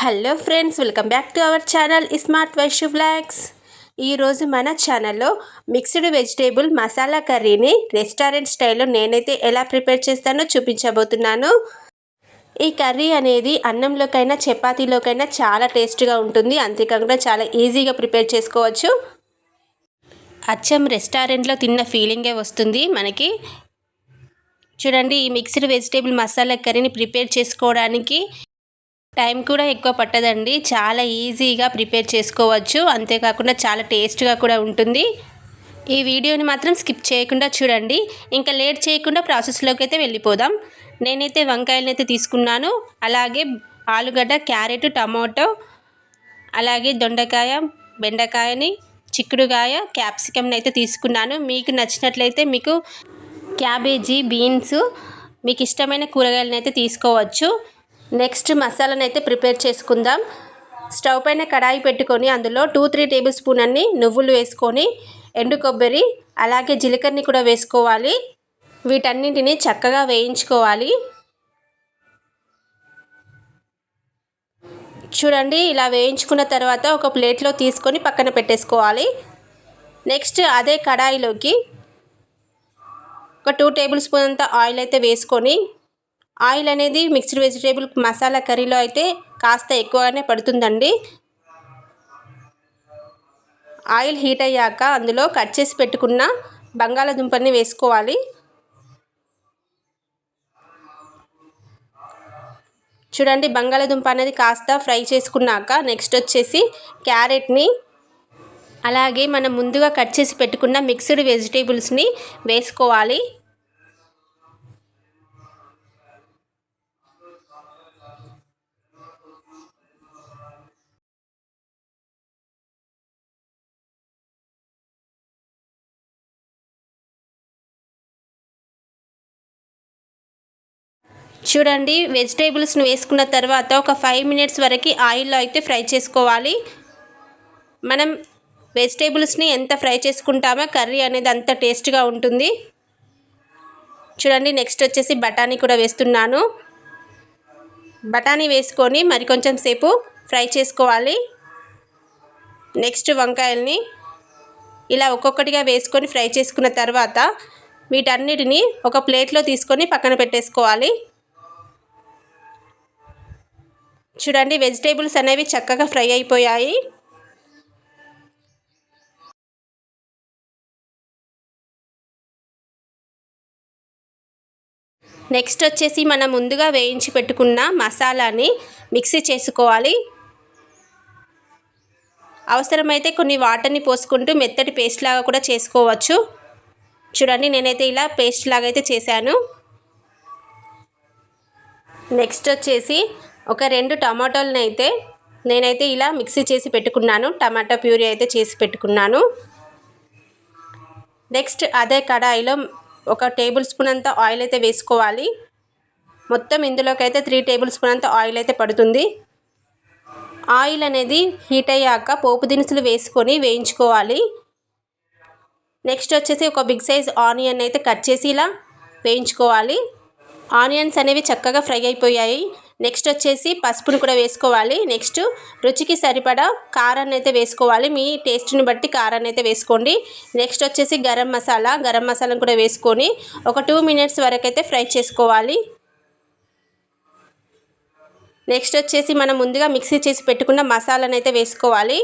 Hello friends welcome back to our channel smart Vaish vlogs ఈరోజు మన ఛానల్లో mixed vegetable masala కర్రీని రెస్టారెంట్ స్టైల్లో నేనైతే ఎలా ప్రిపేర్ చేస్తానో చూపించబోతున్నాను. ఈ కర్రీ అనేది అన్నంలోకైనా చపాతీలోకైనా చాలా టేస్ట్గా ఉంటుంది. అంతేకాకుండా చాలా ఈజీగా ప్రిపేర్ చేసుకోవచ్చు. అచ్చం రెస్టారెంట్లో తిన్న ఫీలింగే వస్తుంది మనకి. చూడండి ఈ మిక్స్డ్ వెజిటేబుల్ మసాలా కర్రీని ప్రిపేర్ చేసుకోవడానికి టైం కూడా ఎక్కువ పట్టదండి. చాలా ఈజీగా ప్రిపేర్ చేసుకోవచ్చు. అంతేకాకుండా చాలా టేస్ట్గా కూడా ఉంటుంది. ఈ వీడియోని మాత్రం స్కిప్ చేయకుండా చూడండి. ఇంకా లేట్ చేయకుండా ప్రాసెస్లోకి అయితే వెళ్ళిపోదాం. నేనైతే వంకాయలను అయితే తీసుకున్నాను. అలాగే ఆలుగడ్డ క్యారెట్ టమాటో అలాగే దొండకాయ బెండకాయని చిక్కుడుగాయ క్యాప్సికమ్ని అయితే తీసుకున్నాను. మీకు నచ్చినట్లయితే మీకు క్యాబేజీ బీన్స్ మీకు ఇష్టమైన కూరగాయలను అయితే తీసుకోవచ్చు. నెక్స్ట్ మసాలాను అయితే ప్రిపేర్ చేసుకుందాం. స్టవ్ పైన కడాయి పెట్టుకొని అందులో టూ త్రీ టేబుల్ స్పూన్ అన్ని నువ్వులు వేసుకొని ఎండు కొబ్బరి అలాగే జీలకర్రని కూడా వేసుకోవాలి. వీటన్నింటిని చక్కగా వేయించుకోవాలి. చూడండి ఇలా వేయించుకున్న తర్వాత ఒక ప్లేట్లో తీసుకొని పక్కన పెట్టేసుకోవాలి. నెక్స్ట్ అదే కడాయిలోకి ఒక టూ టేబుల్ స్పూన్ అంత ఆయిల్ అయితే వేసుకొని ఆయిల్ అనేది మిక్స్డ్ వెజిటేబుల్ మసాలా కర్రీలో అయితే కాస్త ఎక్కువగానే పడుతుందండి. ఆయిల్ హీట్ అయ్యాక అందులో కట్ చేసి పెట్టుకున్న బంగాళాదుంపని వేసుకోవాలి. చూడండి బంగాళాదుంప అనేది కాస్త ఫ్రై చేసుకున్నాక నెక్స్ట్ వచ్చేసి క్యారెట్ని అలాగే మనం ముందుగా కట్ చేసి పెట్టుకున్న మిక్స్డ్ వెజిటేబుల్స్ని వేసుకోవాలి. చూడండి వెజిటేబుల్స్ని వేసుకున్న తర్వాత ఒక ఫైవ్ మినిట్స్ వరకు ఆయిల్లో అయితే ఫ్రై చేసుకోవాలి. మనం వెజిటేబుల్స్ని ఎంత ఫ్రై చేసుకుంటామో కర్రీ అనేది అంత టేస్ట్గా ఉంటుంది. చూడండి నెక్స్ట్ వచ్చేసి బఠానీ కూడా వేస్తున్నాను. బఠానీ వేసుకొని మరి కొంచెం సేపు ఫ్రై చేసుకోవాలి. నెక్స్ట్ వంకాయల్ని ఇలా ఒక్కొక్కటిగా వేసుకొని ఫ్రై చేసుకున్న తర్వాత వీటన్నిటిని ఒక ప్లేట్లో తీసుకొని పక్కన పెట్టేసుకోవాలి. చూడండి వెజిటేబుల్స్ అనేవి చక్కగా ఫ్రై అయిపోయాయి. నెక్స్ట్ వచ్చేసి మనం ముందుగా వేయించి పెట్టుకున్న మసాలాని మిక్సీ చేసుకోవాలి. అవసరమైతే కొన్ని వాటర్ని పోసుకుంటూ మెత్తటి పేస్ట్ లాగా కూడా చేసుకోవచ్చు. చూడండి నేనైతే ఇలా పేస్ట్ లాగా అయితే చేశాను. నెక్స్ట్ వచ్చేసి ఒక రెండు టమాటోలను అయితే నేనైతే ఇలా మిక్సీ చేసి పెట్టుకున్నాను. టమాటా ప్యూరీ అయితే చేసి పెట్టుకున్నాను. నెక్స్ట్ అదే కడాయిలో ఒక టేబుల్ స్పూన్ అంత ఆయిల్ అయితే వేసుకోవాలి. మొత్తం ఇందులోకి అయితే త్రీ టేబుల్ స్పూన్ అంత ఆయిల్ అయితే పడుతుంది. ఆయిల్ అనేది హీట్ అయ్యాక పోపు దినుసులు వేసుకొని వేయించుకోవాలి. నెక్స్ట్ వచ్చేసి ఒక బిగ్ సైజ్ ఆనియన్ అయితే కట్ చేసి ఇలా వేయించుకోవాలి. ఆనియన్స్ అనేవి చక్కగా ఫ్రై అయిపోయాయి. నెక్స్ట్ వచ్చేసి పసుపును కూడా వేసుకోవాలి. నెక్స్ట్ రుచికి సరిపడా కారాన్ని అయితే వేసుకోవాలి. మీ టేస్ట్ని బట్టి కారాన్ని అయితే వేసుకోండి. నెక్స్ట్ వచ్చేసి గరం మసాలా. గరం మసాలాను కూడా వేసుకొని ఒక టూ మినిట్స్ వరకు అయితే ఫ్రై చేసుకోవాలి. నెక్స్ట్ వచ్చేసి మనం ముందుగా మిక్సీ చేసి పెట్టుకున్న మసాలాను అయితే వేసుకోవాలి.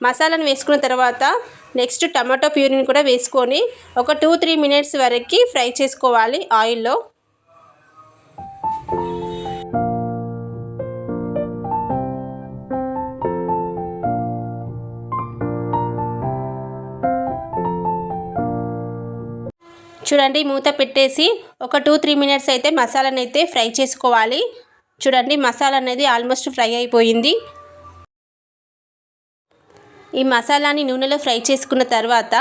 మసాలాను వేసుకున్న తర్వాత నెక్స్ట్ టమాటో ప్యూరిని కూడా వేసుకొని ఒక టూ త్రీ మినిట్స్ వరకు ఫ్రై చేసుకోవాలి ఆయిల్లో. చూడండి మూత పెట్టేసి ఒక టూ త్రీ మినిట్స్ అయితే మసాలానైతే అయితే ఫ్రై చేసుకోవాలి. చూడండి మసాలా అనేది ఆల్మోస్ట్ ఫ్రై అయిపోయింది. ఈ మసాలాని నూనెలో ఫ్రై చేసుకున్న తర్వాత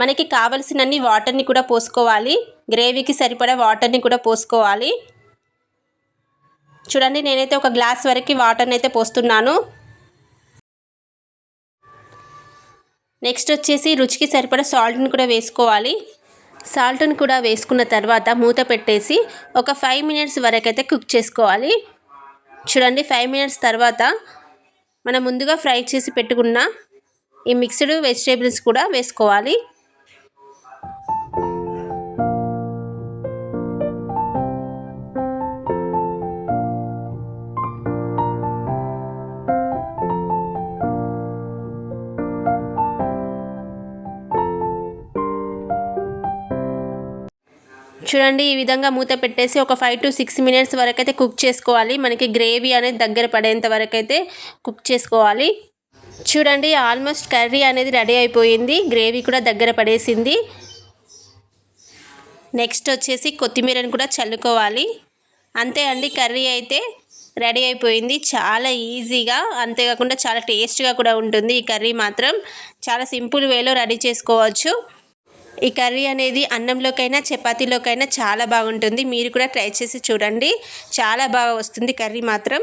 మనకి కావలసినన్ని వాటర్ని కూడా పోసుకోవాలి. గ్రేవీకి సరిపడా వాటర్ని కూడా పోసుకోవాలి. చూడండి నేనైతే ఒక గ్లాస్ వరకు వాటర్ని అయితే పోస్తున్నాను. నెక్స్ట్ వచ్చేసి రుచికి సరిపడా సాల్ట్ని కూడా వేసుకోవాలి. సాల్ట్ని కూడా వేసుకున్న తర్వాత మూత పెట్టేసి ఒక ఫైవ్ మినిట్స్ వరకు అయితే కుక్ చేసుకోవాలి. చూడండి ఫైవ్ మినిట్స్ తర్వాత మనం ముందుగా ఫ్రై చేసి పెట్టుకున్న ఈ మిక్స్డ్ వెజిటేబుల్స్ కూడా వేసుకోవాలి. చూడండి ఈ విధంగా మూత పెట్టేసి ఒక ఫైవ్ టు సిక్స్ మినిట్స్ వరకు అయితే కుక్ చేసుకోవాలి. మనకి గ్రేవీ అనేది దగ్గర పడేంత వరకు అయితే కుక్ చేసుకోవాలి. చూడండి ఆల్మోస్ట్ కర్రీ అనేది రెడీ అయిపోయింది. గ్రేవీ కూడా దగ్గర పడేసింది. నెక్స్ట్ వచ్చేసి కొత్తిమీరని కూడా చల్లుకోవాలి. అంతే అండి కర్రీ అయితే రెడీ అయిపోయింది. చాలా ఈజీగా అంతేకాకుండా చాలా టేస్ట్గా కూడా ఉంటుంది ఈ కర్రీ మాత్రం. చాలా సింపుల్ వేలో రెడీ చేసుకోవచ్చు. ఈ కర్రీ అనేది అన్నంలోకైనా చపాతీలోకైనా చాలా బాగుంటుంది. మీరు కూడా ట్రై చేసి చూడండి. చాలా బాగా వస్తుంది కర్రీ మాత్రం.